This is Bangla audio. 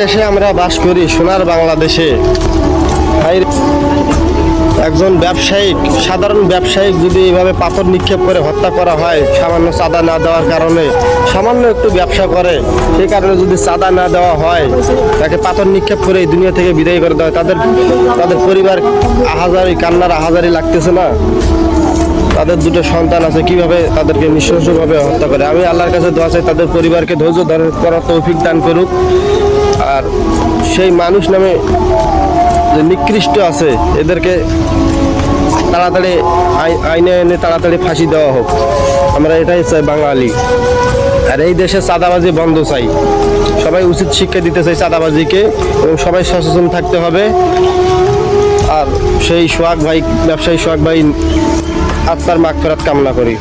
দেশে আমরা বাস করি, সোনার বাংলাদেশে। একজন ব্যবসায়িক, সাধারণ ব্যবসায়িক যদি এইভাবে পাথর নিক্ষেপ করে হত্যা করা হয়, সামান্য চাঁদা না দেওয়ার কারণে, সামান্য একটু ব্যবসা করে, সেই কারণে যদি চাঁদা না দেওয়া হয়, তাকে পাথর নিক্ষেপ করে এই দুনিয়া থেকে বিদায় করে দেওয়া হয়, তাদের তাদের পরিবার আহাজারি, কান্নার আহাজারি লাগতেছে না? তাদের দুটো সন্তান আছে, কীভাবে তাদেরকে নৃশংসভাবে হত্যা করে? আমি আল্লাহর কাছে দোয়া চাই, তাদের পরিবারকে ধৈর্য ধারণ করার তৌফিক দান করুক। আর সেই মানুষ নামে যে নিকৃষ্ট আছে, এদেরকে তাড়াতাড়ি আই- আইনে এনে তাড়াতাড়ি ফাঁসি দেওয়া হোক। আমরা এটাই চাই বাঙালি। আর এই দেশে চাঁদাবাজি বন্ধ চাই। সবাই উচিত শিক্ষা দিতে চাই চাঁদাবাজিকে এবং সবাই সচেতন থাকতে হবে। আর সেই সোহাগ ভাই, ব্যবসায়ী সোহাগ ভাই আত্মার মাগ ফেরাত কামনা করি।